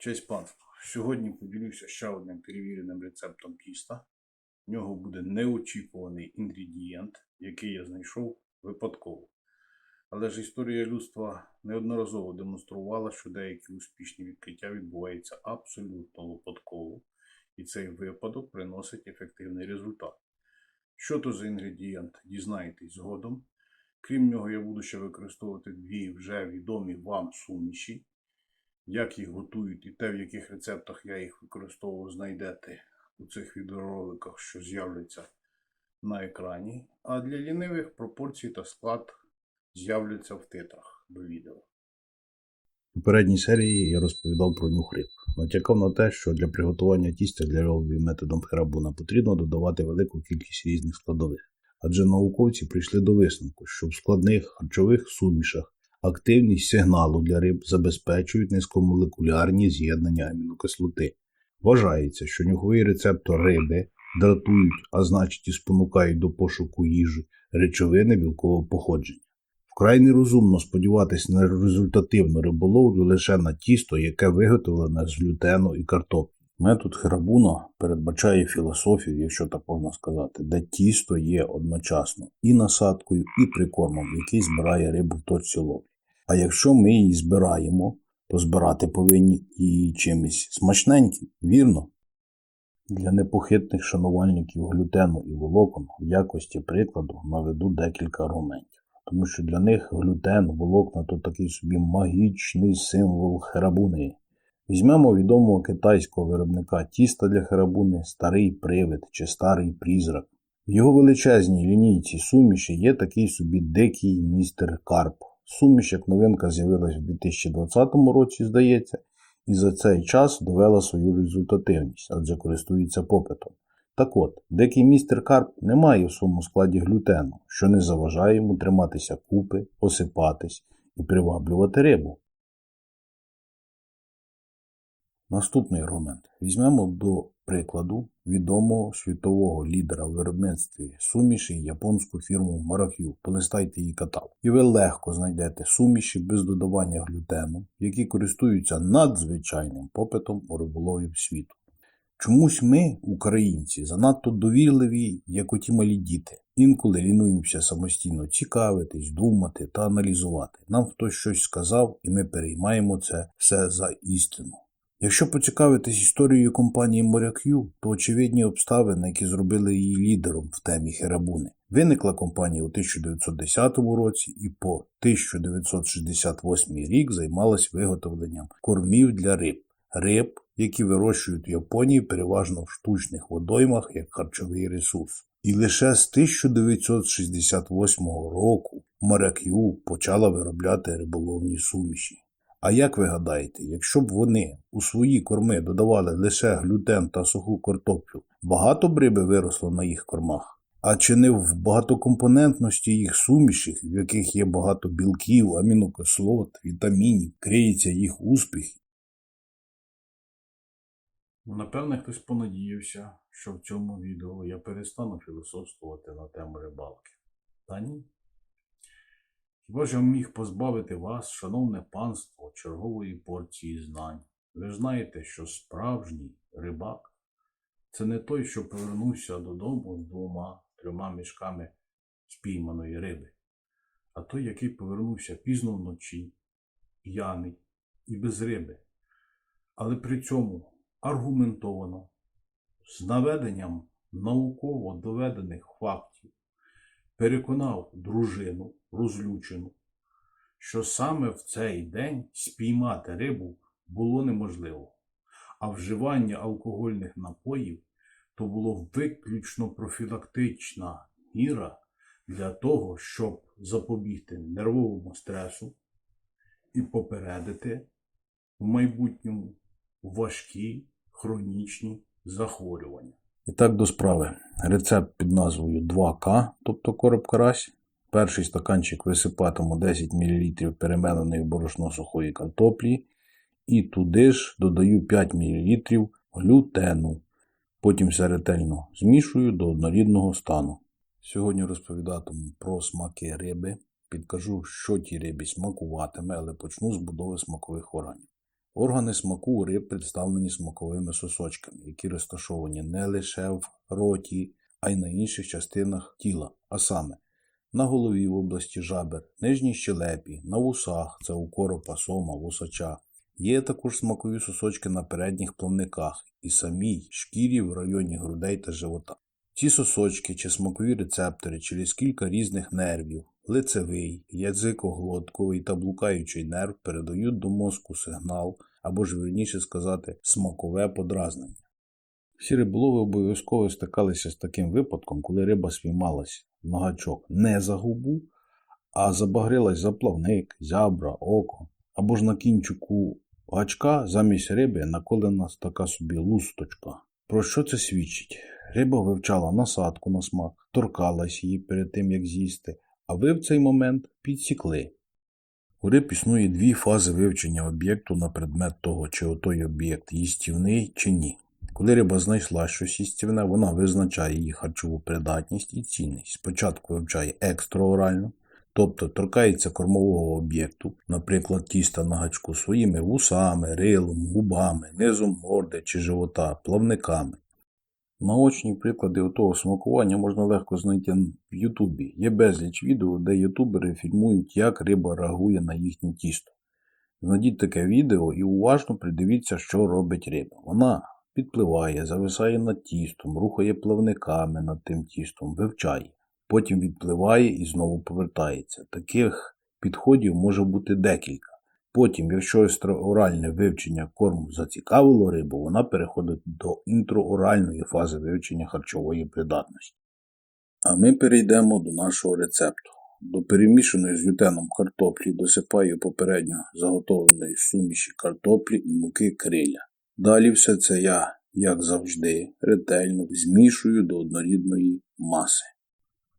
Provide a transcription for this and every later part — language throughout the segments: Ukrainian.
Честь панство. Сьогодні поділюся ще одним перевіреним рецептом тіста. В нього буде неочікуваний інгредієнт, який я знайшов випадково. Але ж історія людства неодноразово демонструвала, що деякі успішні відкриття відбуваються абсолютно випадково, і цей випадок приносить ефективний результат. Що то за інгредієнт, дізнаєтесь згодом. Крім нього, я буду ще використовувати дві вже відомі вам суміші. Як їх готують і те, в яких рецептах я їх використовував, знайдете у цих відеороликах, що з'являться на екрані. А для лінивих пропорції та склад з'являться в титрах до відео. У попередній серії я розповідав про нюх. Натякав на те, що для приготування тістя для ролові методом херабуна потрібно додавати велику кількість різних складових. Адже науковці прийшли до висновку, що в складних харчових сумішах активність сигналу для риб забезпечують низькомолекулярні з'єднання амінокислоти. Вважається, що нюховий рецептор риби дратують, а значить і спонукають до пошуку їжі речовини білкового походження. Вкрай нерозумно сподіватися на результативну риболовлю лише на тісто, яке виготовлене з глютену і картоплі. Метод Херабуна передбачає філософію, якщо так можна сказати, де тісто є одночасно і насадкою, і прикормом, який збирає рибу в точці ловлі. А якщо ми її збираємо, то збирати повинні її чимось смачненьким, вірно? Для непохитних шанувальників глютену і волокон в якості прикладу наведу декілька аргументів. Тому що для них глютен, волокна то такий собі магічний символ херабуни. Візьмемо відомого китайського виробника тіста для херабуни старий привид чи старий призрак. В його величезній лінійці суміші є такий собі дикий містер Карп. Суміш як новинка з'явилась у 2020 році, здається, і за цей час довела свою результативність, адже користується попитом. Так от, дикий містер Карп не має в своєму складі глютену, що не заважає йому триматися купи, осипатись і приваблювати рибу. Наступний аргумент. Візьмемо до прикладу відомого світового лідера в виробництві суміші японську фірму Maracue. Полистайте її каталог. І ви легко знайдете суміші без додавання глютену, які користуються надзвичайним попитом у риболовів світу. Чомусь ми, українці, занадто довірливі, як оті малі діти. Інколи лінуємося самостійно цікавитись, думати та аналізувати. Нам хтось щось сказав, і ми переймаємо це все за істину. Якщо поцікавитись історією компанії Моряк'ю, то очевидні обставини, які зробили її лідером в темі Херабуни. Виникла компанія у 1910 році і по 1968 рік займалась виготовленням кормів для риб. Риб, які вирощують в Японії переважно в штучних водоймах як харчовий ресурс. І лише з 1968 року Моряк'ю почала виробляти риболовні суміші. А як ви гадаєте, якщо б вони у свої корми додавали лише глютен та суху картоплю, багато б риби виросло на їх кормах? А чи не в багатокомпонентності їх сумішів, в яких є багато білків, амінокислот, вітамінів, криється їх успіх? Напевне, хтось понадіявся, що в цьому відео я перестану філософствувати на тему рибалки. Та ні. Хіба міг позбавити вас, шановне панство, чергової порції знань? Ви знаєте, що справжній рибак це не той, що повернувся додому з двома трьома мішками спійманої риби, а той, який повернувся пізно вночі, п'яний і без риби, але при цьому аргументовано, з наведенням науково доведених фактів, переконав дружину розлючену, що саме в цей день спіймати рибу було неможливо, а вживання алкогольних напоїв то було виключно профілактична міра для того, щоб запобігти нервовому стресу і попередити в майбутньому важкі хронічні захворювання. І так до справи. Рецепт під назвою 2К, тобто короб карась. Перший стаканчик висипатиму 10 мл перемеленої борошно сухої картоплі. І туди ж додаю 5 мл глютену. Потім все ретельно змішую до однорідного стану. Сьогодні розповідатиму про смаки риби. Підкажу, що тій рибі смакуватиме, але почну з будови смакових органів. Органи смаку у риб представлені смаковими сосочками, які розташовані не лише в роті, а й на інших частинах тіла, а саме на голові в області жабер, нижній щелепі, на вусах це у коропа, сома, вусача. Є також смакові сосочки на передніх плавниках і самій шкірі в районі грудей та живота. Ці сосочки чи смакові рецептори через кілька різних нервів лицевий, язикоглотковий та блукаючий нерв передають до мозку сигнал або ж вірніше сказати смакове подразнення. Всі риболови обов'язково стикалися з таким випадком, коли риба спіймалась на гачок не за губу, а забагрилась за плавник, зябра, око, або ж на кінчику гачка замість риби наколена така собі лусточка. Про що це свідчить? Риба вивчала насадку на смак, торкалась її перед тим, як з'їсти, а ви в цей момент підсікли. У риб існує дві фази вивчення об'єкту на предмет того, чи отой об'єкт їстівний чи ні. Коли риба знайшла щось їстівне, вона визначає її харчову придатність і цінність. Спочатку вивчає екстраорально, тобто торкається кормового об'єкту, наприклад, тіста на гачку своїми вусами, рилом, губами, низом морди чи живота, плавниками. Наочні приклади отого смакування можна легко знайти в Ютубі. Є безліч відео, де ютубери фільмують, як риба реагує на їхнє тісто. Знайдіть таке відео і уважно придивіться, що робить риба. Вона підпливає, зависає над тістом, рухає плавниками над тим тістом, вивчає. Потім відпливає і знову повертається. Таких підходів може бути декілька. Потім, якщо екстраоральне вивчення корму зацікавило рибу, вона переходить до інтрооральної фази вивчення харчової придатності. А ми перейдемо до нашого рецепту. До перемішаної з лютеном картоплі досипаю попередньо заготовленої суміші картоплі і муки криля. Далі все це я, як завжди, ретельно змішую до однорідної маси.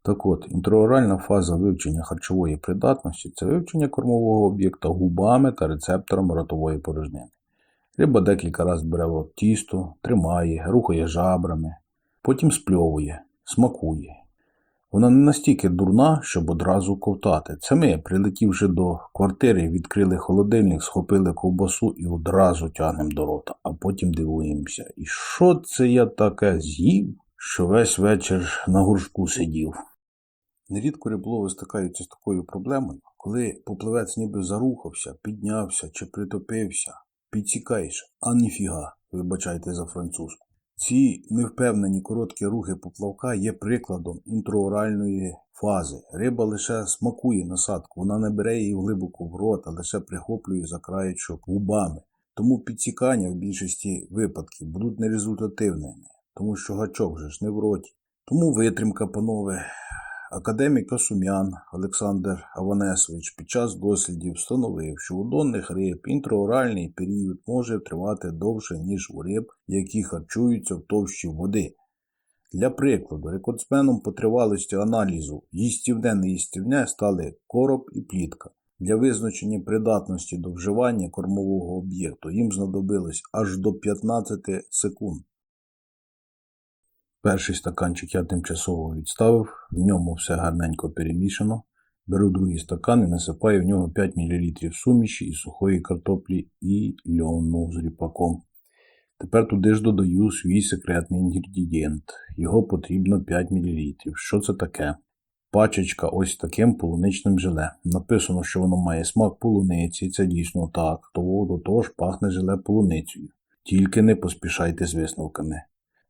Так от, інтрооральна фаза вивчення харчової придатності це вивчення кормового об'єкта губами та рецептором ротової порожнини. Риба декілька разів бере в рот тісто, тримає, рухає жабрами, потім спльовує, смакує. Вона не настільки дурна, щоб одразу ковтати. Це ми, прилетівши до квартири, відкрили холодильник, схопили ковбасу і одразу тягнемо до рота, а потім дивуємося. І що це я таке з'їв, що весь вечір на горшку сидів? Нерідко риболови стикаються з такою проблемою, коли попливець ніби зарухався, піднявся чи притопився, підсікаєш, а ніфіга, вибачайте за французьку. Ці невпевнені короткі рухи поплавка є прикладом інтрооральної фази. Риба лише смакує насадку, вона не бере її глибоко в рот, а лише прихоплює за краєчок губами. Тому підсікання в більшості випадків будуть нерезультативними, тому що гачок же ж не в роті. Тому витримка, панове. Академік Касумян Олександр Аванесович під час дослідів встановив, що у донних риб інтрооральний період може тривати довше, ніж у риб, які харчуються в товщі води. Для прикладу, рекордсменом по тривалості аналізу їстівне неїстівне стали короб і плітка. Для визначення придатності до вживання кормового об'єкту їм знадобилось аж до 15 секунд. Перший стаканчик я тимчасово відставив, в ньому все гарненько перемішано. Беру другий стакан і насипаю в нього 5 мл суміші і сухої картоплі і льону з ріпаком. Тепер туди ж додаю свій секретний інгредієнт. Його потрібно 5 мл. Що це таке? Пачечка ось таким полуничним желе. Написано, що воно має смак полуниці, це дійсно так, то до того ж пахне желе полуницею. Тільки не поспішайте з висновками.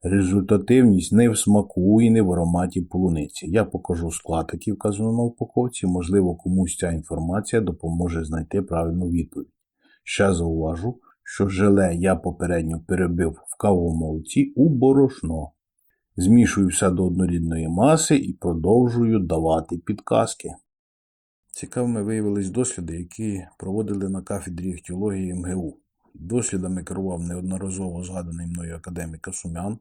Результативність не в смаку і не в ароматі полуниці. Я покажу склад, який вказано на упаковці, можливо, комусь ця інформація допоможе знайти правильну відповідь. Ще зауважу, що желе я попередньо перебив в кавовому молоці у борошно. Змішую все до однорідної маси і продовжую давати підказки. Цікавими виявились досліди, які проводили на кафедрі іхтіології МГУ. Дослідами керував неодноразово згаданий мною академік Касумян.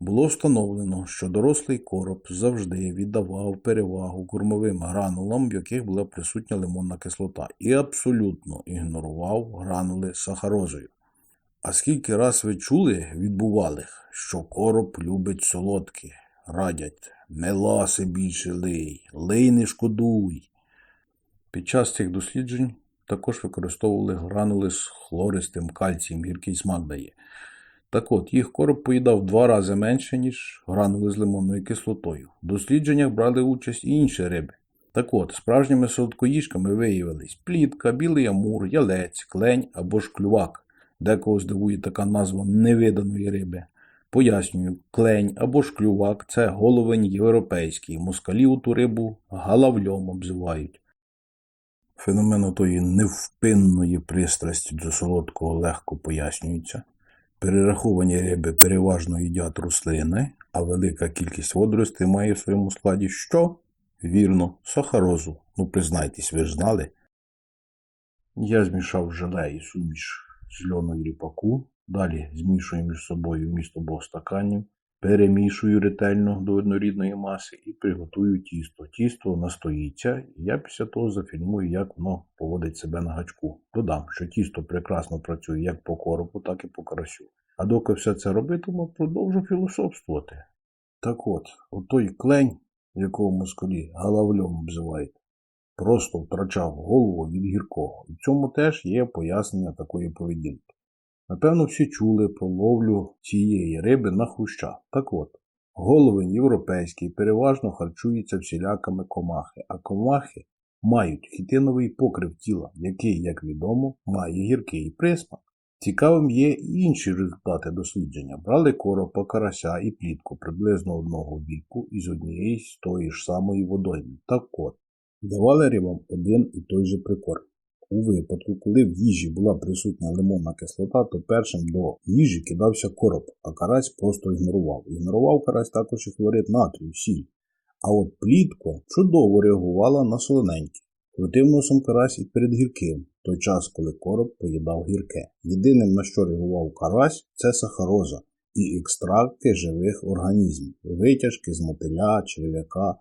Було встановлено, що дорослий короб завжди віддавав перевагу кормовим гранулам, в яких була присутня лимонна кислота, і абсолютно ігнорував гранули сахарозою. А скільки раз ви чули від бувалих, що короб любить солодке, радять не ласи більше лий, лий не шкодуй. Під час цих досліджень також використовували гранули з хлористим кальцієм, гіркий смак дає. Так от, їх короб поїдав два рази менше, ніж гранули з лимонною кислотою. В дослідженнях брали участь і інші риби. Так от, справжніми солодкоїжками виявились плітка, білий амур, ялець, клень або ж клювак. Декого здивує така назва невиданої риби. Пояснюю, клень або ж клювак це головень європейський. Москалів ту рибу галавльом обзивають. Феномен отої невпинної пристрасті до солодкого легко пояснюється. Перераховані риби переважно їдять рослини, а велика кількість водоростей має в своєму складі що? Вірно, сахарозу. Ну, признайтесь, ви ж знали. Я змішав желе і суміш з і ріпаку, далі змішую між собою вміст обох стаканів, перемішую ретельно до однорідної маси і приготую тісто. Тісто настоїться, і я після того зафільмую, як воно поводить себе на гачку. Додам, що тісто прекрасно працює як по коропу, так і по карасю. А доки все це робитиму, продовжу філософствувати. Так от, отой клень, якого москалі галавльом обзивають, просто втрачав голову від гіркого. І в цьому теж є пояснення такої поведінки. Напевно, всі чули про ловлю цієї риби на хруща. Так от, головень європейський переважно харчується всіляками комахи, а комахи мають хітиновий покрив тіла, який, як відомо, має гіркий присмак. Цікавим є і інші результати дослідження. Брали коропа, карася і плітку приблизно одного віку із однієї з тої ж самої водойми. Так от, давали рибам один і той же прикорм. У випадку, коли в їжі була присутня лимонна кислота, то першим до їжі кидався короб, а карась просто ігнорував. Ігнорував карась також і хлорид натрію, сіль. А от плітко чудово реагувала на солоненьке. Крутив носом карась і перед гірким, той час, коли короб поїдав гірке. Єдиним, на що реагував карась, це сахароза і екстракти живих організмів, витяжки з мотиля, черв'яка.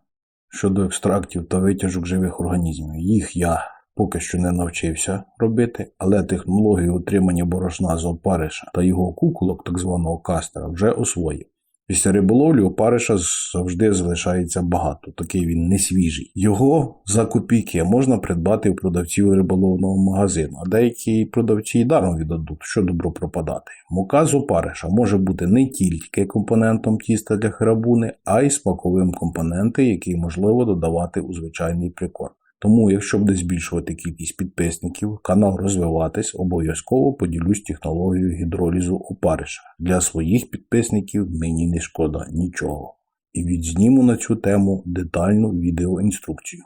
Щодо екстрактів та витяжок живих організмів, їх я поки що не навчився робити, але технологію отримання борошна з опариша та його куколок, так званого кастера, вже освоїв. Після риболовлі опариша завжди залишається багато, такий він не свіжий. Його за копійки можна придбати у продавців риболовного магазину, а деякі продавці й даром віддадуть, що добро пропадати. Мука з опариша може бути не тільки компонентом тіста для храбуни, а й смаковим компонентом, який можливо додавати у звичайний прикорм. Тому, якщо буде збільшувати кількість підписників, канал розвиватись, обов'язково поділюсь технологією гідролізу опариша. Для своїх підписників мені не шкода нічого. І відзніму на цю тему детальну відеоінструкцію.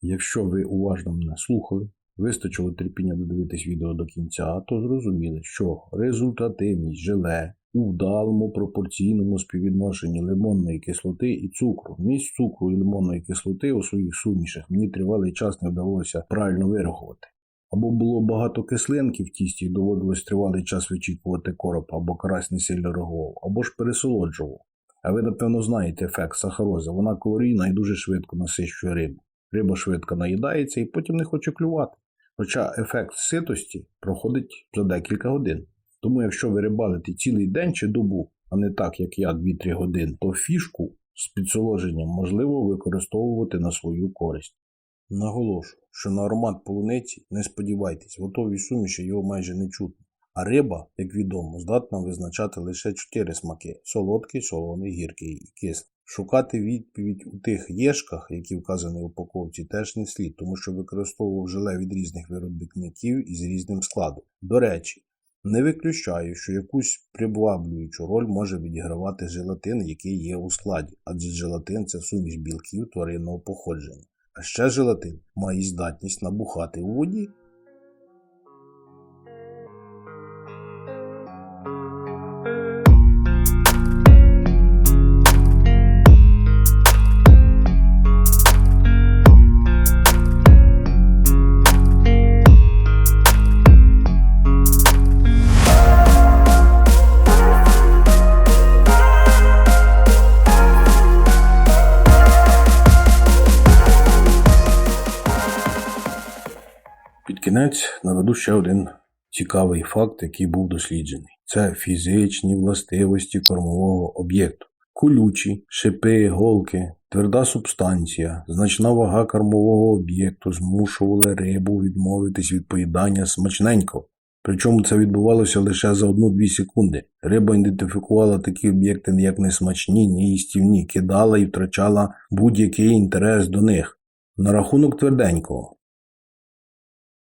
Якщо ви уважно мене слухали, вистачило терпіння додивитись відео до кінця, то зрозуміли, що результативність желе у вдалому пропорційному співвідношенні лимонної кислоти і цукру. Міст цукру і лимонної кислоти у своїх сумішах мені тривалий час не вдалося правильно вирахувати. Або було багато кислинки в тісті і доводилось тривалий час вичікувати короб, або карась не сильно реагував, або ж пересолоджував. А ви, напевно, знаєте ефект сахарози. Вона калорійна і дуже швидко насищує рибу. Риба швидко наїдається і потім не хоче клювати. Хоча ефект ситості проходить за декілька годин. Тому якщо ви рибалите цілий день чи добу, а не так, як я 2-3 години, то фішку з підсоложенням можливо використовувати на свою користь. Наголошую, що на аромат полуниці не сподівайтесь, в готовій суміші його майже не чутно. А риба, як відомо, здатна визначати лише 4 смаки солодкий, солоний, гіркий і кислий. Шукати відповідь у тих єшках, які вказані в упаковці, теж не слід, тому що використовував желе від різних виробників із різним складом. До речі, не виключаю, що якусь приваблюючу роль може відігравати желатин, який є у складі, адже желатин це суміш білків тваринного походження. А ще желатин має здатність набухати у воді. Кінець наведу ще один цікавий факт, який був досліджений. Це фізичні властивості кормового об'єкту. Колючі, шипи, голки Тверда субстанція, значна вага кормового об'єкту змушували рибу відмовитись від поїдання смачненько. Причому це відбувалося лише за 1-2 секунди. Риба ідентифікувала такі об'єкти як несмачні, неїстівні, кидала і втрачала будь-який інтерес до них. На рахунок тверденького.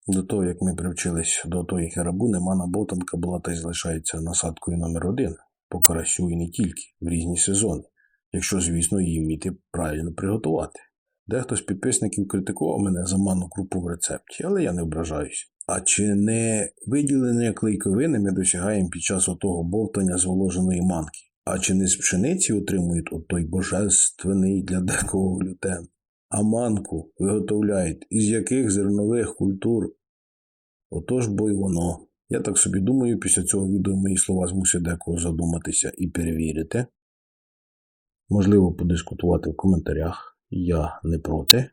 До того, як ми привчились до тої херабуни, мана ботанка була та й залишається насадкою номер один по карасю і не тільки в різні сезони, якщо, звісно, її вміти правильно приготувати. Дехто з підписників критикував мене за манну крупу в рецепті, але я не ображаюсь. А чи не виділення клейковини ми досягаємо під час отого бовтання зволоженої манки? А чи не з пшениці отримують отой божественний для декого глютен? А манку виготовляють із яких зернових культур? Отож бо й воно. Я так собі думаю, після цього відео мої слова змусять декого задуматися і перевірити. Можливо, подискутувати в коментарях. Я не проти.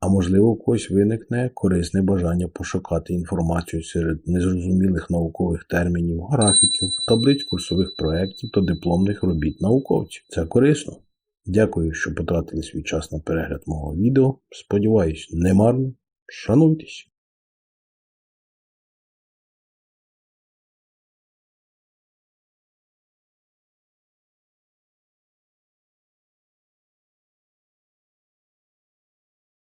А можливо, у когось виникне корисне бажання пошукати інформацію серед незрозумілих наукових термінів, графіків, таблиць курсових проєктів та дипломних робіт науковців. Це корисно. Дякую, що потратили свій час на перегляд мого відео. Сподіваюсь, не марно. Шануйтесь!